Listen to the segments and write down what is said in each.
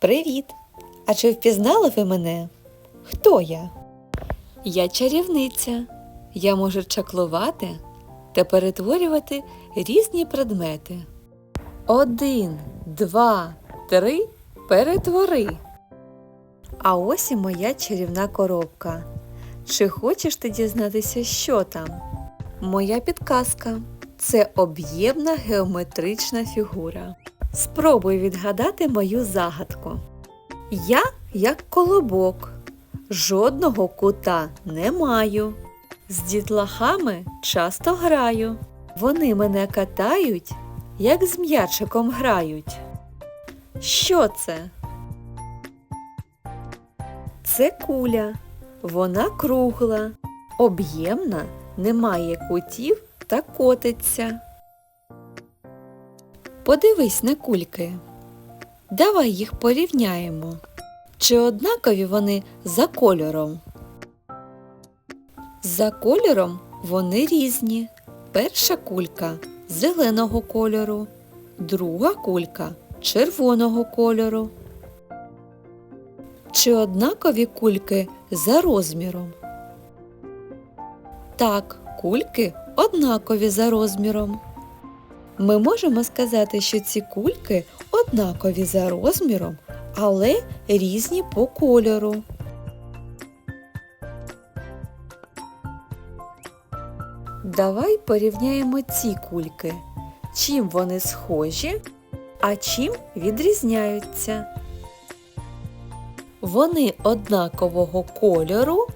Привіт! А чи впізнали ви мене? Хто я? Я чарівниця. Я можу чаклувати та перетворювати різні предмети. Один, два, три, перетвори. А ось і моя чарівна коробка. Чи хочеш ти дізнатися, що там? Моя підказка це об'ємна геометрична фігура. Спробуй відгадати мою загадку. Я як колобок, жодного кута не маю. З дітлахами часто граю. Вони мене катають, як з м'ячиком грають. Що це? Це куля. Вона кругла, об'ємна, не має кутів та котиться. Подивись на кульки. Давай їх порівняємо. Чи однакові вони за кольором? За кольором вони різні. Перша кулька зеленого кольору, друга кулька червоного кольору. Чи однакові кульки за розміром? Так, кульки однакові за розміром. Ми можемо сказати, що ці кульки однакові за розміром, але різні по кольору. Давай порівняємо ці кульки. Чим вони схожі, а чим відрізняються. Вони однакового кольору,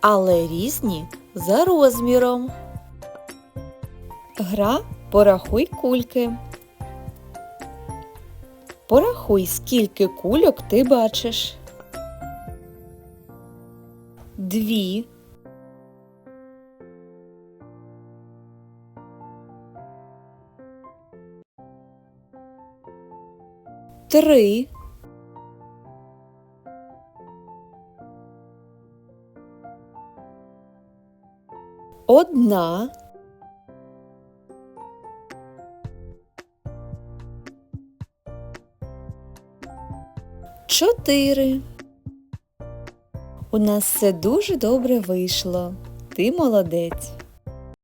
але різні за розміром. Гра порахуй кульки. Порахуй, скільки кульок ти бачиш. Дві. Три. Одна. Чотири. У нас все дуже добре вийшло. Ти молодець.